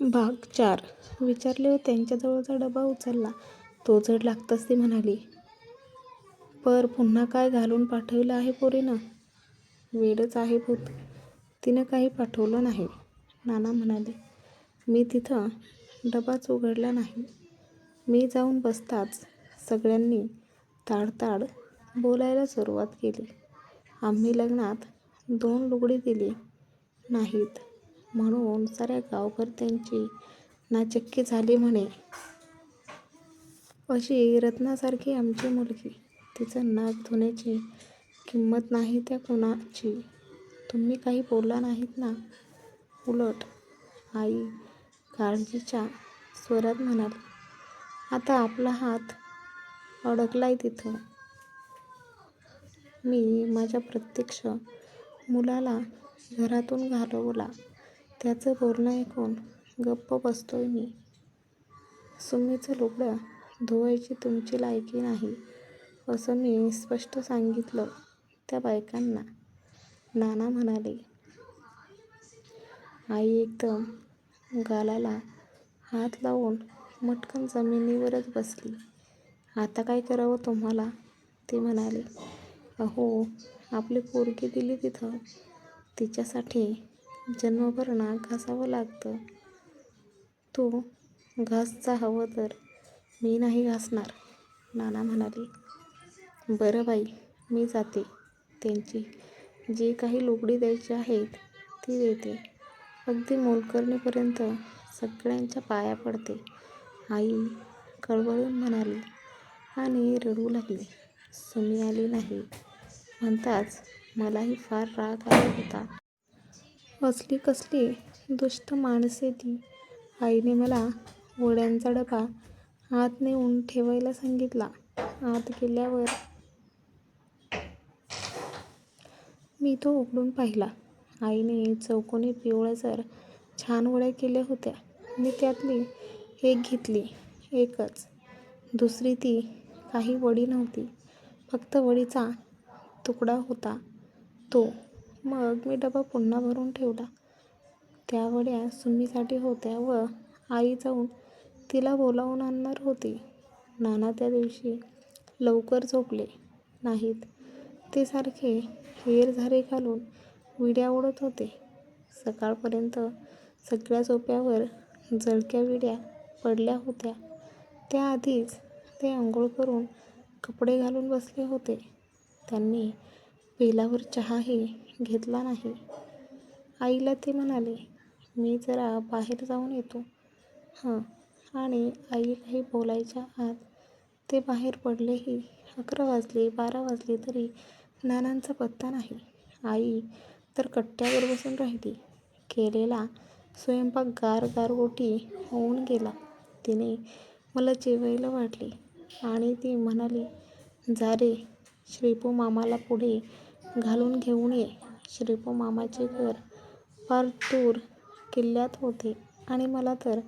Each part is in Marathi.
भाग चार विचारल्यावर त्यांच्याजवळचा डबा उचलला. तो जड लागताच ती म्हणाली. पर पुन्हा काय घालून पाठविलं आहे पोरीनं? वेडच आहे भूत. तिनं काही पाठवलं नाही. नाना म्हणाले. मी तिथं डबाच उघडला नाही. मी जाऊन बसताच सगळ्यांनी ताडताड बोलायला सुरुवात केली. आम्ही लग्नात दोन लुगडी दिली नाहीत म्हणून साऱ्या गावभर त्यांची नाचक्की झाली म्हणे. अशी रत्नासारखी आमची मुलगी. तिचं नाक धुण्याची किंमत नाही त्या कुणाची. तुम्ही काही बोलला नाहीत ना? उलट आई काळजीच्या स्वरात म्हणाली. आता आपला हात अडकलाय तिथं. मी माझ्या प्रत्यक्ष मुलाला घरातून घालवला. त्याचं बोलणं ऐकून गप्प बसतोय मी. सुमीचं लुगडं धुवायची तुमची लायकी नाही असं मी स्पष्ट सांगितलं त्या बायकांना. नाना म्हणाले. आई एकदम गालाला हात लावून मटकन जमिनीवरच बसली. आता काय करावं तुम्हाला? ते म्हणाले. अहो आपली पोरगी दिली तिथं. तिच्यासाठी जन्मभर नाक घासावं लागतं. तू घासचा हवं तर. मी नाही घासणार. नाना म्हणाले. बरं बाई मी जाते. त्यांची जी काही लुगडी द्यायची आहेत ती देते. अगदी मोलकरणीपर्यंत सगळ्यांच्या पाया पडते. आई कळवळून म्हणाली आणि रडू लागली. सुमी आली नाही म्हणताच मलाही फार राग आला होता. असली कसली दुष्ट माणसे ती. आईने मला वड्यांचा डबा आत नेऊन ठेवायला सांगितला. आत गेल्यावर मी तो उघडून पाहिला. आईने चौकोनी पिवळसर छान वड्या केल्या होत्या. मी त्यातली एक घेतली. एकच. दुसरी ती काही वडी नव्हती. फक्त वडीचा तुकडा होता तो. मग मी डबा पुन्हा भरून ठेवला. त्या वड्या सुमीसाठी होत्या व आई जाऊन तिला बोलावून आणणार होती. नाना त्या दिवशी लवकर झोपले नाहीत. ते सारखे हेरझारे घालून विड्या ओढत होते. सकाळपर्यंत सगळ्या झोप्यावर जळक्या विड्या पडल्या होत्या. त्याआधीच ते अंघोळ करून कपडे घालून बसले होते. त्यांनी पेलावर चहाही घेतला नाही. आईला ते म्हणाले. मी जरा बाहेर जाऊन येतो हं. आणि आई काही बोलायच्या आत ते बाहेर पडलेही अकरा वाजले बारा वाजले तरी नानांचा पत्ता नाही. आई तर कट्ट्यावर बसून राहिली. केलेला स्वयंपाक गार गारगोटी होऊन गेला. तिने मला जेवायला वाटले आणि ती म्हणाली जा रे श्रीपूमामाला पुढे घालून घेऊन ये. श्रीपूमामाचे घर फार दूर किल्ल्यात होते आणि मला तर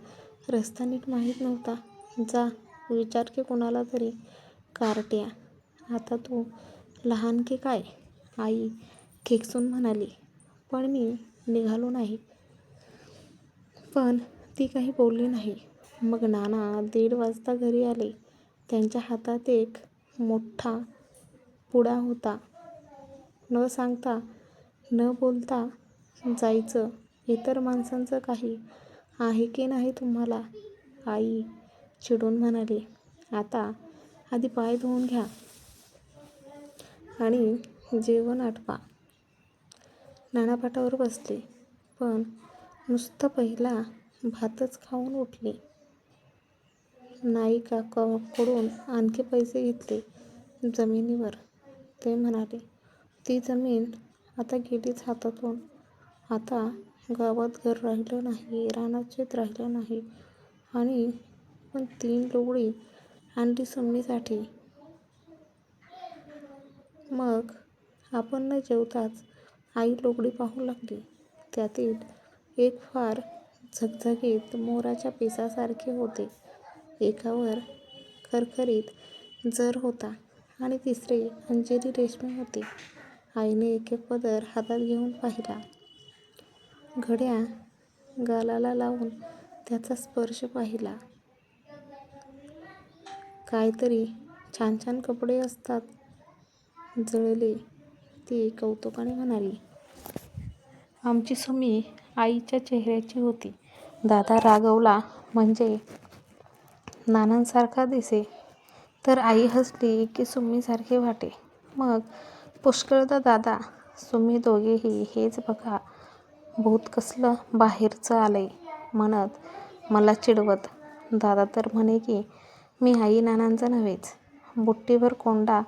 रस्ता नीट माहीत नव्हता. जा विचार की कुणाला तरी कारट्या आता तू लहान की काय? आई खेकसून म्हणाली. पण मी निघालो नाही. पण ती काही बोलली नाही. मग नाना दीड वाजता घरी आले. त्यांच्या हातात एक मोठ्ठा पुडा होता. न सांगता न बोलता जायचं. इतर माणसांचं काही आहे की नाही तुम्हाला? आई चिडून म्हणाली. आता आधी पाय धुवून घ्या आणि जेवण आटवा नाना पाटावर बसले. पण नुसतं पहिला भातच खाऊन उठले. काकाकडून आणखी पैसे घेतले जमिनीवर. ते म्हणाले ती जमीन आता गेलीच हातातून. आता गावात घर राहिलं नाही. रानात शेत राहिलं नाही. आणि पण तीन लुगडी आणली सुमीसाठी. मग आपण न जेवताच आई लुगडी पाहू लागली. त्यातील एक फार झगझगीत मोराच्या पिसासारखे होते. एकावर खरखरीत जर होता आणि तिसरे अंजेरी रेशमी होती. आईने एकेक पदर हातात घेऊन पाहिला. घड्या गालाला लावून त्याचा स्पर्श पाहिला. काहीतरी छान छान कपडे असतात. जळले ती कौतुकाने म्हणाली आमची सुमी आईच्या चेहऱ्याची होती. दादा रागवला म्हणजे नानांसारखा दिसे. तर आई हसली की सुमीसारखे वाटे. मग पुष्कळदा दादा तुम्ही दोघेही हेच बघा. भूत कसलं बाहेरचं आलंय म्हणत मला चिडवत. दादा तर म्हणे की मी आई नानांचा नव्हेच. बुट्टीभर कोंडा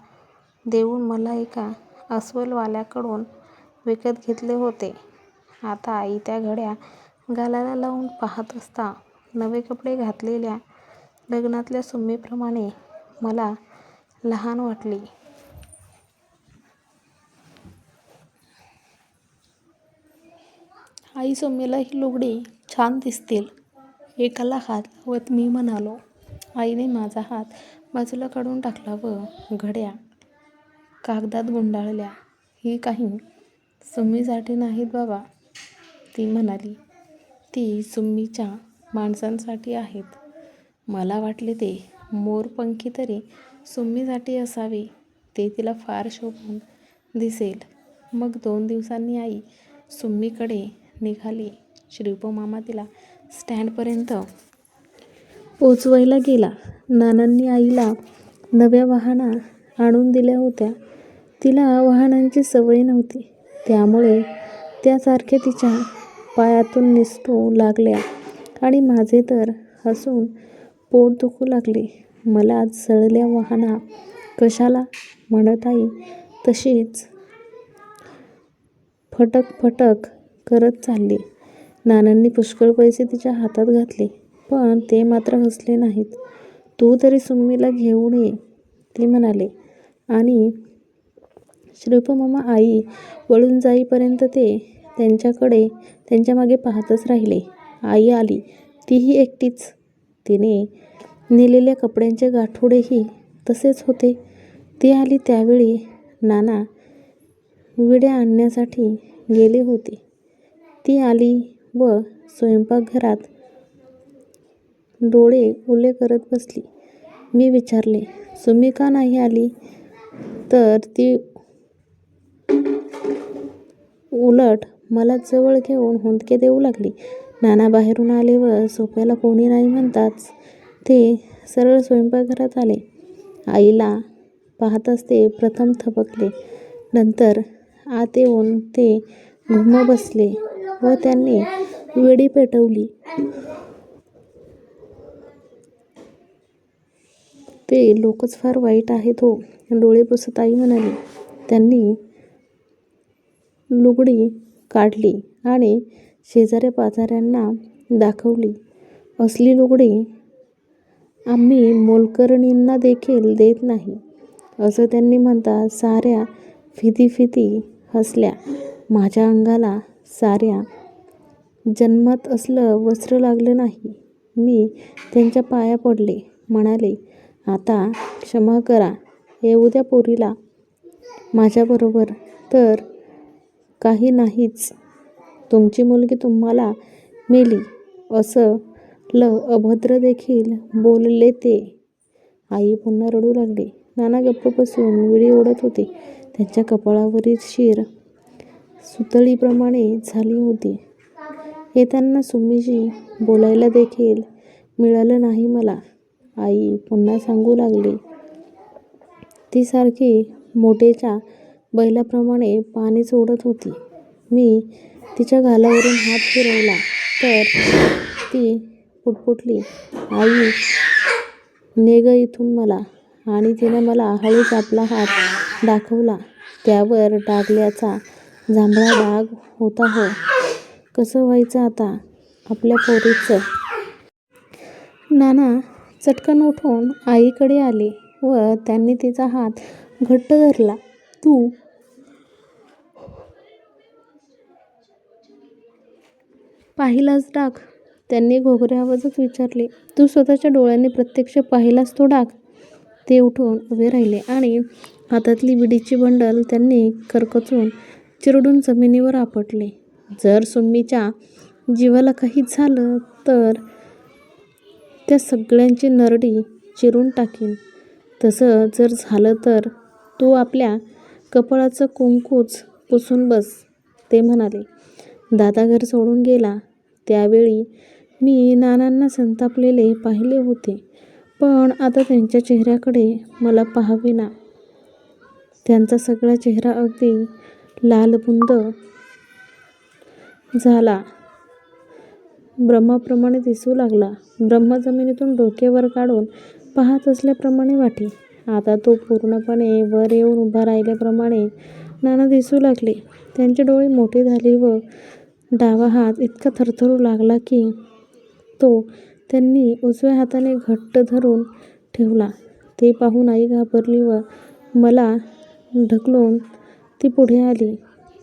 देऊन मला एका अस्वलवाल्याकडून विकत घेतले होते. आता आई त्या घड्या गालाला लावून पाहत असता नवे कपडे घातलेल्या लग्नातल्या सुम्मीप्रमाणे मला लहान वाटली. आई सौम्यला ही लुगडी छान दिसतील. एकाला हात लावत मी म्हणालो आईने माझा हात बाजूला काढून टाकला व घड्या कागदात गुंडाळल्या. ही काही सुम्मीसाठी नाहीत बाबा ती म्हणाली. ती सुम्मीच्या माणसांसाठी आहेत. मला वाटले ते मोरपंखी तरी सुम्मीसाठी असावे. ते तिला फार शोभून दिसेल. मग दोन दिवसांनी आई सुम्मीकडे निघाली. श्रीपमामा तिला स्टँडपर्यंत पोचवायला गेला. नानांनी आईला नव्या वाहना आणून दिल्या होत्या. तिला वाहनांची सवय नव्हती. त्यामुळे त्यासारख्या तिच्या पायातून निसटू लागल्या आणि माझे तर हसून पोट दुखू लागले. मला जळल्या वाहना कशाला? म्हणत आई तशीच फटक फटक करत चालली. नानांनी पुष्कळ पैसे तिच्या हातात घातले पण ते मात्र हसले नाहीत. तू तरी सुम्मीला घेऊन ये ते म्हणाले. आणि श्रीपमामा आई वळून जाईपर्यंत ते त्यांच्याकडे त्यांच्या मागे पाहतच राहिले. आई आली. तीही एकटीच. तिने नेलेल्या कपड्यांचे गाठोडेही तसेच होते. ती आली त्यावेळी नाना विड्या आणण्यासाठी गेले होते. ती आली व स्वयंपाकघरात डोळे ओले करत बसली. मी विचारले सुमी का नाही आली? तर ती उलट मला जवळ घेऊन हुंदके देऊ लागली. नाना बाहेरून आले व सोफ्याला कोणी नाही म्हणताच ते सरळ स्वयंपाकघरात आले. आईला पाहताच ते प्रथम थबकले नंतर आत येऊन ते घुम बसले व त्यांनी विडी पेटवली. ते लोकच फार वाईट आहेत हो डोळे पुसत आई म्हणाली. त्यांनी लुगडी काढली आणि शेजाऱ्या पाजाऱ्यांना दाखवली. असली लुगडी आम्ही मोलकरणींना देखील देत नाही असं त्यांनी म्हणता साऱ्या फिती फिती हसल्या. माझ्या अंगाला साऱ्या जन्मात असलं वस्त्र लागलं नाही. मी त्यांच्या पाया पडले. म्हणाले आता क्षमा करा. येऊ द्या पोरीला माझ्याबरोबर. तर काही नाहीच. तुमची मुलगी तुम्हाला मेली. असं ल अभद्र देखील बोलले ते. आई पुन्हा रडू लागली. नाना गप्प बसून विडी ओढत होते. त्यांच्या कपाळावरील शिर सुतळीप्रमाणे झाली होती. येताना सुमीशी बोलायला देखील मिळालं नाही मला. आई पुन्हा सांगू लागली. ती सारखी मोठेच्या बैलाप्रमाणे पाणी सोडत होती. मी तिच्या गालावरून हात फिरवला तर ती पुटपुटली. आई ने इथून मला. आणि तिने मला हळूच आपला हात दाखवला. त्यावर डागल्याचा जांभळा डाग होता हो कसं व्हायचं आता? आपल्या पोरीचं. नाना चटकन उठून आईकडे आले व त्यांनी तिचा हात घट्ट धरला. तू पाहिलास डाग? त्यांनी घोगऱ्या आवाजच विचारले. तू स्वतःच्या डोळ्यांनी प्रत्यक्ष पाहिलास तो डाग? ते उठून उभे राहिले आणि हातातली विडीची बंडल त्यांनी करकचून चिरडून जमिनीवर आपटले जर सुम्मीच्या जीवाला काही झालं तर त्या सगळ्यांची नरडी चिरून टाकीन. तसं जर झालं तर तू आपल्या कपाळाचं कुंकूच पुसून बस. ते म्हणाले. दादा घर सोडून गेला त्यावेळी मी नानांना संतापलेले पाहिले होते. पण आता त्यांच्या चेहऱ्याकडे मला पाहावेना. त्यांचा सगळा चेहरा अगदी लालबुंद झाला. ब्रह्माप्रमाणे दिसू लागला. ब्रह्म जमिनीतून डोके वर काढून पाहात असल्याप्रमाणे वाटे. आता तो पूर्णपणे वर येऊन उभा राहिल्याप्रमाणे नाना दिसू लागले. त्यांचे डोळे मोठे झाले व डावा हात इतका थरथरू लागला की, तो त्यांनी उजव्या हाताने घट्ट धरून ठेवला. ते पाहून आई घाबरली व मला ढकलून ती पुढे आली.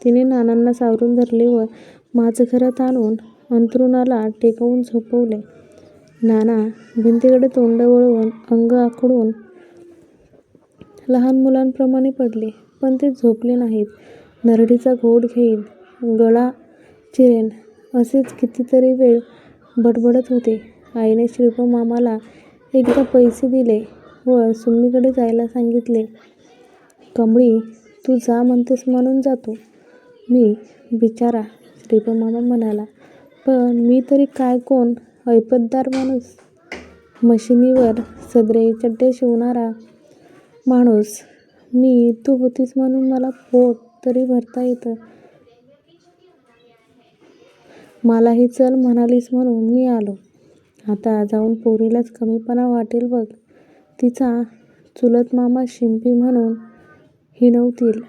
तिने नानांना सावरून धरले व माझघरात आणून अंथरुणाला टेकवून झोपवले. नाना भिंतीकडे तोंड वळवून अंग आखडून लहान मुलांप्रमाणे पडले. पण ते झोपले नाहीत. नरडीचा घोट घेईन, गळा चिरेन असेच कितीतरी वेळ बडबडत होते. आईने श्रीपमामाला एकदा पैसे दिले व सुम्मीकडे जायला सांगितले. कमळी, तू जा म्हणतेस म्हणून जातो मी. बिचारा श्रीपमामा म्हणाला. पण मी तरी काय कोण ऐपतदार माणूस? मशिनीवर सदरे चड्डे शिवणारा माणूस मी. तू होतीस म्हणून मला पोट तरी भरता येतं. मलाही चल म्हणालीस म्हणून मी आलो. आता जाऊन पोरीलाच कमीपणा वाटेल बघ. तिचा चुलत मामा शिंपी म्हणून हिणवतील.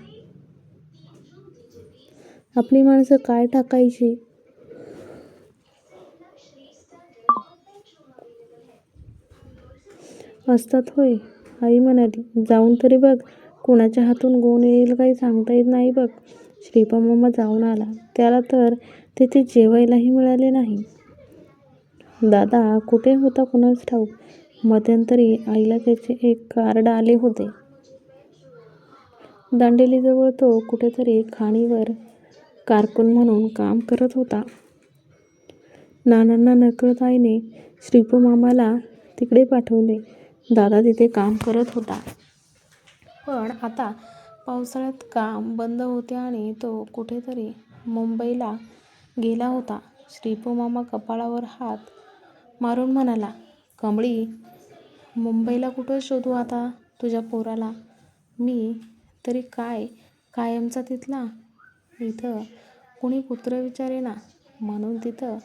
आपली माणसं काय टाकायची? असतात होय? आई म्हणाली. जाऊन तरी बघ. कुणाच्या हातून गुण येईल काही सांगता येत नाही बघ. श्रीपमामा जाऊन आला. त्याला तर तिथे जेवायलाही मिळाले नाही. दादा कुठे होता कुणास ठाऊक. मध्यंतरी आईला त्याचे एक कार्ड आले होते. दांडेलीजवळ तो कुठेतरी खाणीवर कारकून म्हणून काम करत होता. नानांना नकळत आईने श्रीपमामाला तिकडे पाठवले. दादा तिथे काम करत होता. पण आता पावसाळ्यात काम बंद होते आणि तो कुठेतरी मुंबईला गेला होता. श्रीपमामा कपाळावर हात मारून म्हणाला. कमळी, मुंबईला कुठं शोधू आता तुझ्या पोराला मी? तरी काय कायमचा तिथला? इथं कुणी कुत्रं विचारेना म्हणून तिथं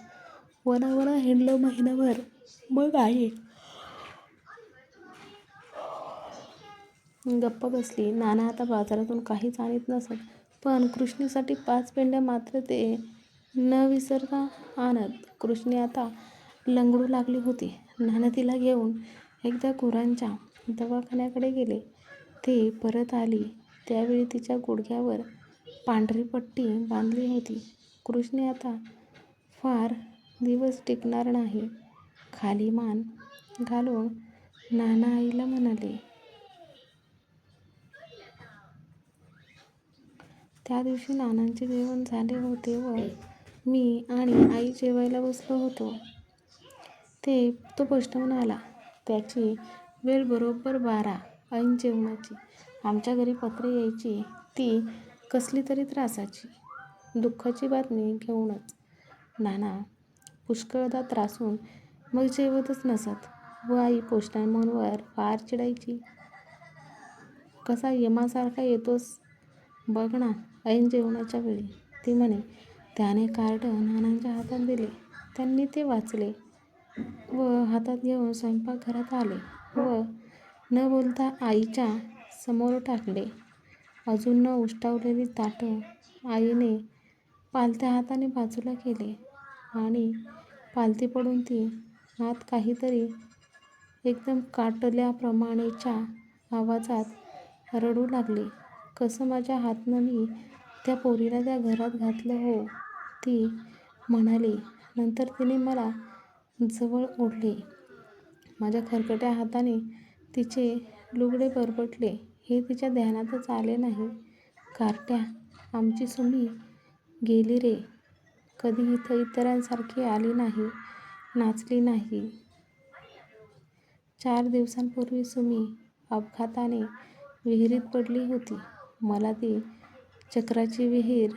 वणावणा हिंडलो महिनाभर. मग आई गप्प बसली. नाना आता बाजारातून काहीच आणीत नसत. पण कृष्णीसाठी पाच पेंड्या मात्र ते न विसरता आणत. कृष्णी आता लंगडू लागली होती. नाना तिला घेऊन एकदा गुरांच्या दवाखान्याकडे गेले. ते परत आली त्यावेळी तिच्या गुडघ्यावर पांढरी पट्टी बांधली होती. कृष्णे आता फार दिवस टिकणार नाही. खाली मान घालून नाना आईला म्हणाले. त्या दिवशी नानांचे जेवण झाले होते व मी आणि आई जेवायला बसलो होतो. तो पोस्टमन आला. त्याची वेळ बरोबर बारा ऐन जेवणाची. आमच्या घरी पत्रे यायची ती कसली तरी त्रासाची, दुःखाची बातमी घेऊनच. नाना पुष्कळदा त्रासून मग जेवतच नसत व आई पोस्टमनवर फार चिडायची. कसा यमासारखा येतोस बघ ना ऐन जेवणाच्या वेळी. ती म्हणे. त्याने कार्ड नानांच्या हातात दिले. त्यांनी ते वाचले व हातात घेऊन स्वयंपाकघरात आले व न बोलता आईच्या समोर टाकले. अजून न उष्टावलेली ताटं आईने पालथ्या हाताने बाजूला केली आणि पालथी पडून ती आत काहीतरी एकदम काटल्याप्रमाणेच्या आवाजात रडू लागली. कसं माझ्या हातनं मी त्या पोरीला त्या घरात घातलं हो? ती म्हणाली. नंतर तिने मला जवळ ओढले. माझ्या खरकट्या हाताने तिचे लुगडे बरबटले हे तिच्या ध्यानातच आले नाही. कार्ट्या, आमची सुमी गेली रे. कधी इथं इतरांसारखी आली नाही, नाचली नाही. चार दिवसांपूर्वी सुमी अपघाताने विहिरीत पडली होती. मला ती चक्राची विहीर